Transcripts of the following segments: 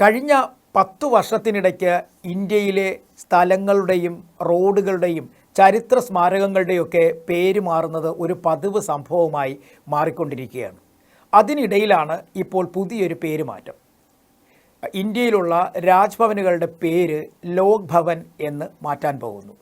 കഴിഞ്ഞ പത്തു വർഷത്തിനിടയ്ക്ക് ഇന്ത്യയിലെ സ്ഥലങ്ങളുടെയും റോഡുകളുടെയും ചരിത്ര സ്മാരകങ്ങളുടെയൊക്കെ പേര് മാറുന്നത് ഒരു പതിവ് സംഭവമായി മാറിക്കൊണ്ടിരിക്കുകയാണ്. അതിനിടയിലാണ് ഇപ്പോൾ പുതിയൊരു പേര് മാറ്റം. ഇന്ത്യയിലുള്ള രാജ്ഭവനുകളുടെ പേര് ലോക് ഭവൻ എന്ന് മാറ്റാൻ പോകുന്നു.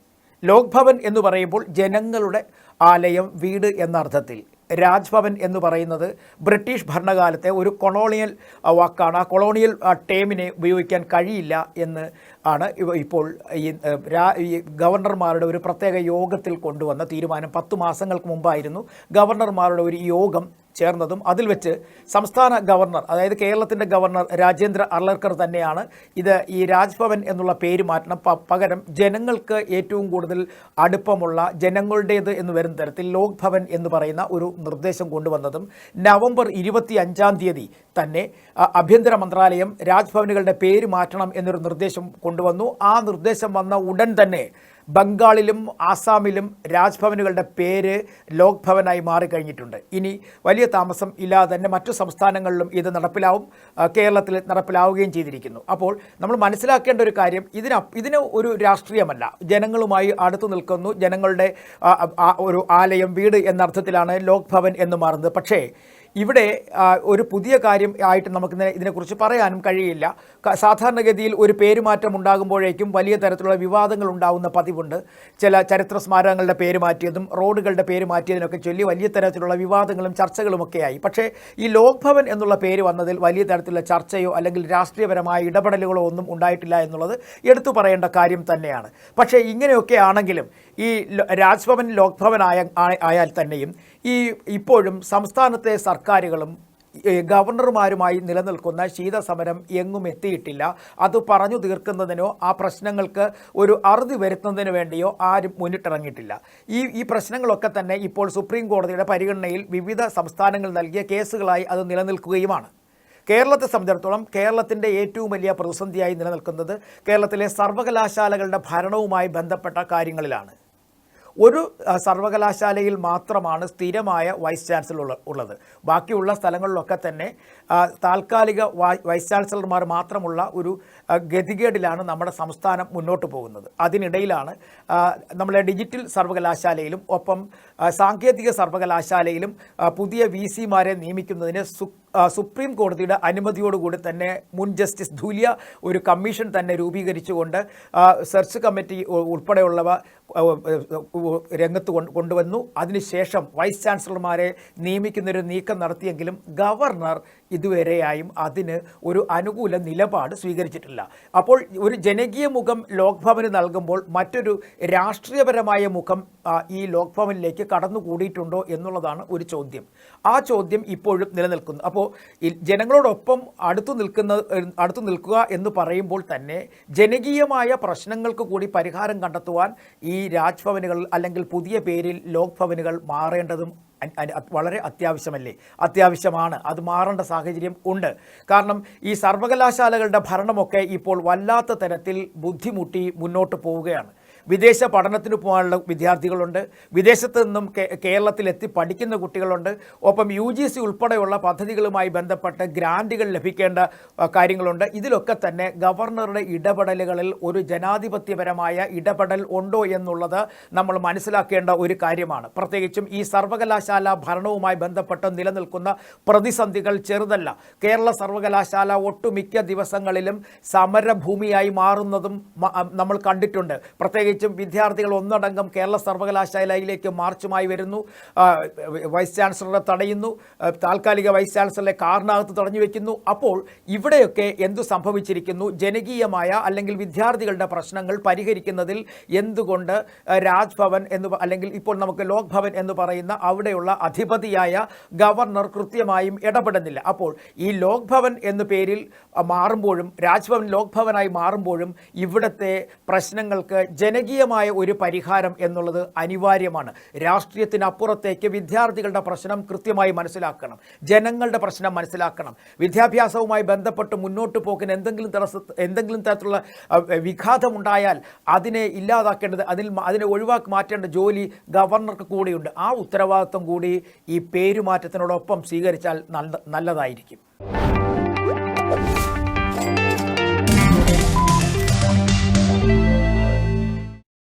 ലോക് ഭവൻ എന്ന് പറയുമ്പോൾ ജനങ്ങളുടെ ആലയം വീട് എന്ന അർത്ഥത്തിൽ രാജ്ഭവൻ എന്ന് പറയുന്നത് ബ്രിട്ടീഷ് ഭരണകാലത്തെ ഒരു കൊളോണിയൽ വാക്കാണ്. ആ കൊളോണിയൽ ടേമിനെ ഉപയോഗിക്കാൻ കഴിയില്ല എന്ന് ആണ് ഇപ്പോൾ ഈ ഗവർണർമാരുടെ ഒരു പ്രത്യേക യോഗത്തിൽ കൊണ്ടുവന്ന തീരുമാനം. പത്ത് മാസങ്ങൾക്ക് മുമ്പായിരുന്നു ഗവർണർമാരുടെ ഒരു യോഗം ചേർന്നതും അതിൽ വെച്ച് സംസ്ഥാന ഗവർണർ അതായത് കേരളത്തിന്റെ ഗവർണർ രാജേന്ദ്ര അർലർക്കർ തന്നെയാണ് ഇത് ഈ രാജ്ഭവൻ എന്നുള്ള പേര് മാറ്റണം. പകരം ജനങ്ങൾക്ക് ഏറ്റവും കൂടുതൽ അടുപ്പമുള്ള ജനങ്ങളുടേത് എന്ന് വരുന്ന തരത്തിൽ ലോക് ഭവൻ എന്ന് പറയുന്ന ഒരു നിർദ്ദേശം കൊണ്ടുവന്നതും നവംബർ ഇരുപത്തി അഞ്ചാം തീയതി തന്നെ ആഭ്യന്തര മന്ത്രാലയം രാജ്ഭവനുകളുടെ പേര് മാറ്റണം എന്നൊരു നിർദ്ദേശം കൊണ്ടുവന്നു. ആ നിർദ്ദേശം വന്ന ഉടൻ തന്നെ ബംഗാളിലും ആസാമിലും രാജ്ഭവനുകളുടെ പേര് ലോക് ഭവനായി മാറിക്കഴിഞ്ഞിട്ടുണ്ട്. ഇനി വലിയ താമസം ഇല്ലാതെ തന്നെ മറ്റു സംസ്ഥാനങ്ങളിലും ഇത് നടപ്പിലാവും കേരളത്തിൽ നടപ്പിലാവുകയും ചെയ്തിരിക്കുന്നു. അപ്പോൾ നമ്മൾ മനസ്സിലാക്കേണ്ട ഒരു കാര്യം ഇതിന് ഇതിന് ഒരു രാഷ്ട്രീയമല്ല. ജനങ്ങളുമായി അടുത്തു നിൽക്കുന്നു. ജനങ്ങളുടെ ഒരു ആലയം വീട് എന്ന അർത്ഥത്തിലാണ് ലോക് ഭവൻ എന്ന് മാറുന്നത്. പക്ഷേ ഇവിടെ ഒരു പുതിയ കാര്യം ആയിട്ട് നമുക്ക് ഇതിനെക്കുറിച്ച് പറയാനും കഴിയില്ല. സാധാരണഗതിയിൽ ഒരു പേരുമാറ്റം ഉണ്ടാകുമ്പോഴേക്കും വലിയ തരത്തിലുള്ള വിവാദങ്ങൾ ഉണ്ടാകുന്ന പതിവുണ്ട്. ചില ചരിത്ര സ്മാരകങ്ങളുടെ പേര് മാറ്റിയതും റോഡുകളുടെ പേര് മാറ്റിയതിനൊക്കെ ചൊല്ലി വലിയ തരത്തിലുള്ള വിവാദങ്ങളും ചർച്ചകളുമൊക്കെയായി. പക്ഷേ ഈ ലോക്ഭവൻ എന്നുള്ള പേര് വന്നതിൽ വലിയ തരത്തിലുള്ള ചർച്ചയോ അല്ലെങ്കിൽ രാഷ്ട്രീയപരമായ ഇടപെടലുകളോ ഒന്നും ഉണ്ടായിട്ടില്ല എന്നുള്ളത് എടുത്തു പറയേണ്ട കാര്യം തന്നെയാണ്. പക്ഷേ ഇങ്ങനെയൊക്കെ ആണെങ്കിലും ഈ രാജ്ഭവൻ ലോക്ഭവൻ ആയ ആയാൽ തന്നെയും ഈ ഇപ്പോഴും സംസ്ഥാനത്തെ സർക്കാരുകളും ഗവർണർമാരുമായി നിലനിൽക്കുന്ന ശീതസമരം എങ്ങും എത്തിയിട്ടില്ല. അത് പറഞ്ഞു തീർക്കുന്നതിനോ ആ പ്രശ്നങ്ങൾക്ക് ഒരു അറുതി വരുത്തുന്നതിന് വേണ്ടിയോ ആരും മുന്നിട്ടിറങ്ങിയിട്ടില്ല. ഈ ഈ പ്രശ്നങ്ങളൊക്കെ തന്നെ ഇപ്പോൾ സുപ്രീം കോടതിയുടെ പരിഗണനയിൽ വിവിധ സംസ്ഥാനങ്ങൾ നൽകിയ കേസുകളായി അത് നിലനിൽക്കുകയുമാണ്. കേരളത്തെ സംബന്ധിച്ചിടത്തോളം കേരളത്തിന്റെ ഏറ്റവും വലിയ പ്രതിസന്ധിയായി നിലനിൽക്കുന്നത് കേരളത്തിലെ സർവകലാശാലകളുടെ ഭരണവുമായി ബന്ധപ്പെട്ട കാര്യങ്ങളിലാണ്. ഒരു സർവകലാശാലയിൽ മാത്രമാണ് സ്ഥിരമായ വൈസ് ചാൻസലർ ഉള്ളത്. ബാക്കിയുള്ള സ്ഥലങ്ങളിലൊക്കെ തന്നെ താൽക്കാലിക വൈസ് ചാൻസലർമാർ മാത്രമുള്ള ഒരു ഗതികേടിലാണ് നമ്മുടെ സംസ്ഥാനം മുന്നോട്ട് പോകുന്നത്. അതിനിടയിലാണ് നമ്മളെ ഡിജിറ്റൽ സർവകലാശാലയിലും ഒപ്പം സാങ്കേതിക സർവകലാശാലയിലും പുതിയ വി സിമാരെ നിയമിക്കുന്നതിന് സു സുപ്രീം കോടതിയുടെ അനുമതിയോടുകൂടി തന്നെ മുൻ ജസ്റ്റിസ് ധൂലിയ ഒരു കമ്മീഷൻ തന്നെ രൂപീകരിച്ചുകൊണ്ട് സെർച്ച് കമ്മിറ്റി ഉൾപ്പെടെയുള്ളവ രംഗത്ത് കൊണ്ട് കൊണ്ടുവന്നു. അതിനുശേഷം വൈസ് ചാൻസലർമാരെ നിയമിക്കുന്നൊരു നീക്കം നടത്തിയെങ്കിലും ഗവർണർ ഇതുവരെയായും അതിന് ഒരു അനുകൂല നിലപാട് സ്വീകരിച്ചിട്ടില്ല. അപ്പോൾ ഒരു ജനകീയ മുഖം ലോക്ഭവന് നൽകുമ്പോൾ മറ്റൊരു രാഷ്ട്രീയപരമായ മുഖം ഈ ലോക്ഭവനിലേക്ക് കടന്നുകൂടിയിട്ടുണ്ടോ എന്നുള്ളതാണ് ഒരു ചോദ്യം. ആ ചോദ്യം ഇപ്പോഴും നിലനിൽക്കുന്നു. അപ്പോൾ ജനങ്ങളോടൊപ്പം അടുത്തു നിൽക്കുന്ന അടുത്തു നിൽക്കുക എന്ന് പറയുമ്പോൾ തന്നെ ജനകീയമായ പ്രശ്നങ്ങൾക്ക് കൂടി പരിഹാരം കണ്ടെത്തുവാൻ ഈ രാജ്ഭവനുകൾ അല്ലെങ്കിൽ പുതിയ പേരിൽ ലോക് ഭവനുകൾ മാറേണ്ടതും വളരെ അത്യാവശ്യമല്ലേ? അത്യാവശ്യമാണ്. അത് മാറേണ്ട സാഹചര്യം ഉണ്ട്. കാരണം ഈ സർവകലാശാലകളുടെ ഭരണമൊക്കെ ഇപ്പോൾ വല്ലാത്ത തരത്തിൽ ബുദ്ധിമുട്ടി മുന്നോട്ട് പോവുകയാണ്. വിദേശ പഠനത്തിന് പോകാനുള്ള വിദ്യാർത്ഥികളുണ്ട്. വിദേശത്ത് നിന്നും കേരളത്തിലെത്തി പഠിക്കുന്ന കുട്ടികളുണ്ട്. ഒപ്പം യു ജി സി ഉൾപ്പെടെയുള്ള പദ്ധതികളുമായി ബന്ധപ്പെട്ട് ഗ്രാന്റുകൾ ലഭിക്കേണ്ട കാര്യങ്ങളുണ്ട്. ഇതിലൊക്കെ തന്നെ ഗവർണറുടെ ഇടപെടലുകളിൽ ഒരു ജനാധിപത്യപരമായ ഇടപെടൽ ഉണ്ടോ എന്നുള്ളത് നമ്മൾ മനസ്സിലാക്കേണ്ട ഒരു കാര്യമാണ്. പ്രത്യേകിച്ചും ഈ സർവകലാശാല ഭരണവുമായി ബന്ധപ്പെട്ട് നിലനിൽക്കുന്ന പ്രതിസന്ധികൾ ചെറുതല്ല. കേരള സർവകലാശാല ഒട്ടുമിക്ക ദിവസങ്ങളിലും സമരഭൂമിയായി മാറുന്നതും നമ്മൾ കണ്ടിട്ടുണ്ട്. പ്രത്യേകിച്ചും വിദ്യാർത്ഥികൾ ഒന്നടങ്കം കേരള സർവകലാശാലയിലേക്ക് മാർച്ചുമായി വരുന്നു. വൈസ് ചാൻസലറെ തടയുന്നു. താൽക്കാലിക വൈസ് ചാൻസലറെ കാറിനകത്ത് തടഞ്ഞു വെക്കുന്നു. അപ്പോൾ ഇവിടെയൊക്കെ എന്തു സംഭവിച്ചിരിക്കുന്നു? ജനകീയമായ അല്ലെങ്കിൽ വിദ്യാർത്ഥികളുടെ പ്രശ്നങ്ങൾ പരിഹരിക്കുന്നതിൽ എന്തുകൊണ്ട് രാജ്ഭവൻ എന്ന് അല്ലെങ്കിൽ ഇപ്പോൾ നമുക്ക് ലോക് ഭവൻ എന്ന് പറയുന്ന അവിടെയുള്ള അധിപതിയായ ഗവർണർ കൃത്യമായും ഇടപെടുന്നില്ല. അപ്പോൾ ഈ ലോക് ഭവൻ എന്ന പേരിൽ മാറുമ്പോഴും രാജ്ഭവൻ ലോക് ഭവനായി മാറുമ്പോഴും ഇവിടുത്തെ പ്രശ്നങ്ങൾക്ക് ജനകീയമായ ഒരു പരിഹാരം എന്നുള്ളത് അനിവാര്യമാണ്. രാഷ്ട്രീയത്തിനപ്പുറത്തേക്ക് വിദ്യാർത്ഥികളുടെ പ്രശ്നം കൃത്യമായി മനസ്സിലാക്കണം. ജനങ്ങളുടെ പ്രശ്നം മനസ്സിലാക്കണം. വിദ്യാഭ്യാസവുമായി ബന്ധപ്പെട്ട് മുന്നോട്ട് പോക്കിന് എന്തെങ്കിലും തടസ്സ എന്തെങ്കിലും തരത്തിലുള്ള വിഘാതം വിഘാതമുണ്ടായാൽ അതിനെ ഇല്ലാതാക്കേണ്ടത് അതിൽ അതിനെ ഒഴിവാക്കി മാറ്റേണ്ട ജോലി ഗവർണർക്ക് കൂടിയുണ്ട്. ആ ഉത്തരവാദിത്വം കൂടി ഈ പേരുമാറ്റത്തിനോടൊപ്പം സ്വീകരിച്ചാൽ നല്ല നല്ലതായിരിക്കും.